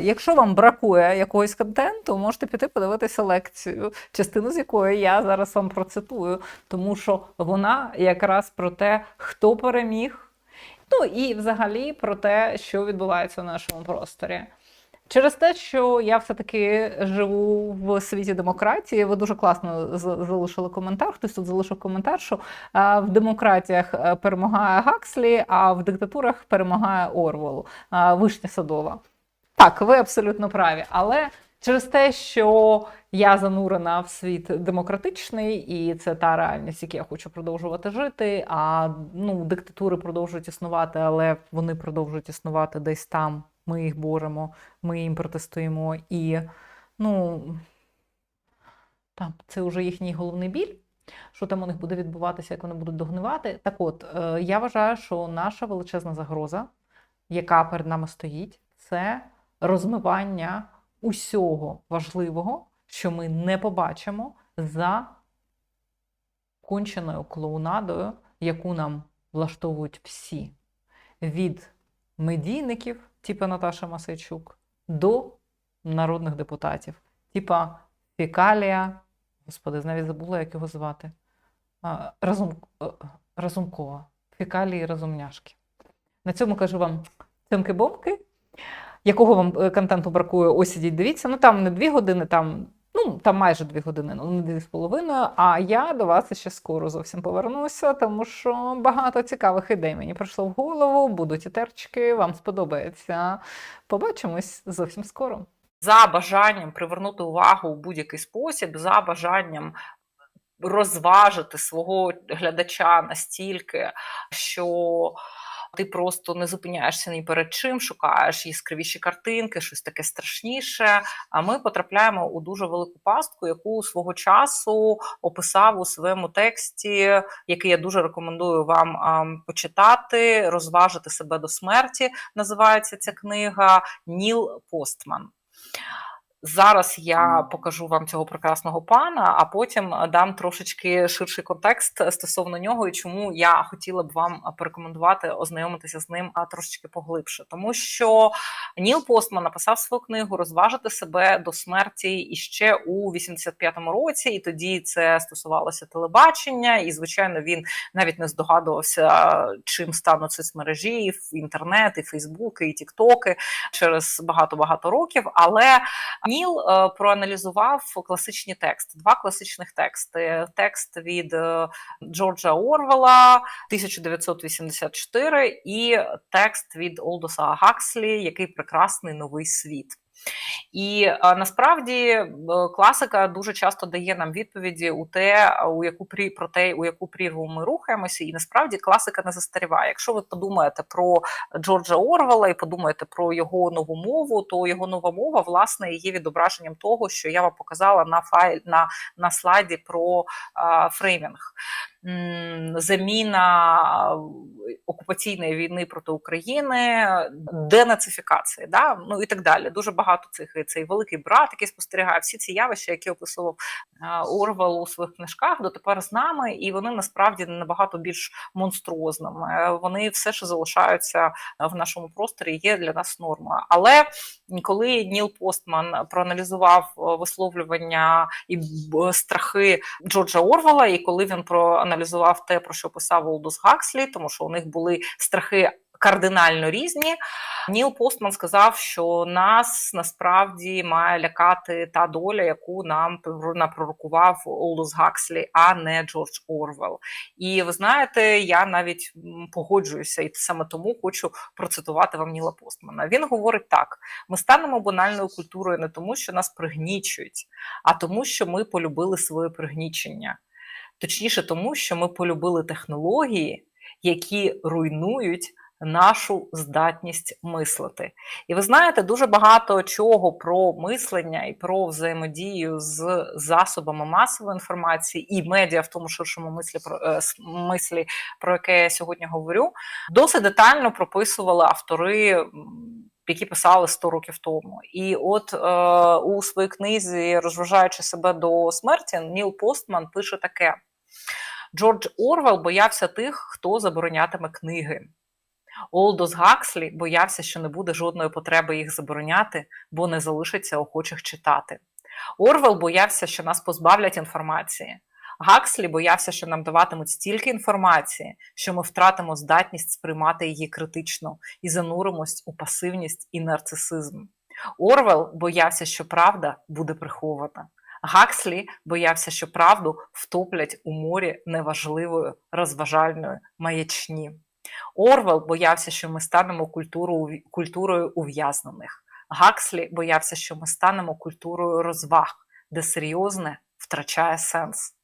Якщо вам бракує якогось контенту, можете піти подивитися лекцію, частину з якої я зараз вам процитую, тому що вона якраз про те, хто переміг, ну і взагалі про те, що відбувається в нашому просторі. Через те, що я все-таки живу в світі демократії, ви дуже класно залишили коментар. Хтось тут залишив коментар, що в демократіях е, перемагає Гакслі, а в диктатурах перемагає Орвел, вишня садова. Так, ви абсолютно праві. Але через те, що я занурена в світ демократичний, і це та реальність, якій я хочу продовжувати жити. А ну, диктатури продовжують існувати, але вони продовжують існувати десь там. Ми їх боремо, ми їм протистоїмо. І ну, там, це вже їхній головний біль. Що там у них буде відбуватися, як вони будуть догнивати. Так от, е, я вважаю, що наша величезна загроза, яка перед нами стоїть, це розмивання усього важливого, що ми не побачимо за конченою клоунадою, яку нам влаштовують всі. Від медійників, типу Наташа Масайчук, до народних депутатів, типа Фікалія, господи, навіть забула, як його звати. Разум, е, Разумкова. Фікалії Разумняшки. На цьому кажу вам цимки-бомки. Якого вам е, контенту бракує, ось ідіть, дивіться. Ну там не дві години, там, ну там майже дві години, ну не дві з половиною. А я до вас ще скоро зовсім повернуся, тому що багато цікавих ідей мені прийшло в голову. Будуть і вам сподобається. Побачимось зовсім скоро. за бажанням привернути увагу у будь-який спосіб, за бажанням розважити свого глядача настільки, що ти просто не зупиняєшся ні перед чим, шукаєш яскравіші картинки, щось таке страшніше. А ми потрапляємо у дуже велику пастку, яку свого часу описав у своєму тексті, який я дуже рекомендую вам почитати, розважити себе до смерті. Називається ця книга Ніл Постман. Зараз я покажу вам цього прекрасного пана, а потім дам трошечки ширший контекст стосовно нього і чому я хотіла б вам порекомендувати ознайомитися з ним трошечки поглибше. Тому що Ніл Постман написав свою книгу Розважити себе до смерті іще у 85-му році, і тоді це стосувалося телебачення. І, звичайно, він навіть не здогадувався, чим стануть соцмережі, і інтернет, і Фейсбуки, і Тіктоки через багато-багато років. Але Ніл е, проаналізував класичні тексти, два класичних тексти: текст від е, Джорджа Орвела 1984 і текст від Олдоса Гакслі, який прекрасний новий світ. І е, насправді е, класика дуже часто дає нам відповіді у те, у яку прі про те, у яку прірву ми рухаємося, і насправді класика не застаріває. Якщо ви подумаєте про Джорджа Орвела і подумаєте про його нову мову, то його нова мова власне є відображенням того, що я вам показала на файл на, на слайді про а, фреймінг. Заміна окупаційної війни проти України, денацифікації, да? ну і так далі. Дуже багато цих цей великий брат, який спостерігає всі ці явища, які описував е, Орвел у своїх книжках, дотепер з нами, і вони насправді набагато більш монструозними. Е, Вони все ще залишаються в нашому просторі, є для нас нормою. Але коли Ніл Постман проаналізував е, висловлювання і страхи Джорджа Орвела, і коли він проаналізував те, про що писав Олдус Гакслі, тому що у них були страхи. Кардинально різні. Ніл Постман сказав, що нас насправді має лякати та доля, яку нам прор- напророкував Олдус Гакслі, а не Джордж Орвел. І ви знаєте, я навіть погоджуюся, і саме тому хочу процитувати вам Ніла Постмана. Він говорить так: ми станемо банальною культурою не тому, що нас пригнічують, а тому, що ми полюбили своє пригнічення. Точніше, тому, що ми полюбили технології, які руйнують нашу здатність мислити. І ви знаєте, дуже багато чого про мислення і про взаємодію з засобами масової інформації і медіа в тому ширшому мислі про е, мислі, про яке я сьогодні говорю, досить детально прописували автори. Які писали 100 років тому, і от е, у своїй книзі, розважаючи себе до смерті, Ніл Постман пише таке: Джордж Орвел боявся тих, хто заборонятиме книги. Олдос Гакслі боявся, що не буде жодної потреби їх забороняти, бо не залишиться охочих читати. Орвел боявся, що нас позбавлять інформації. Гакслі боявся, що нам даватимуть стільки інформації, що ми втратимо здатність сприймати її критично і зануримось у пасивність і нарцисизм. Орвел боявся, що правда буде прихована. Гакслі боявся, що правду втоплять у морі неважливої розважальної маячні. Орвел боявся, що ми станемо культурою, культурою ув'язнених. Гакслі боявся, що ми станемо культурою розваг, де серйозне втрачає сенс.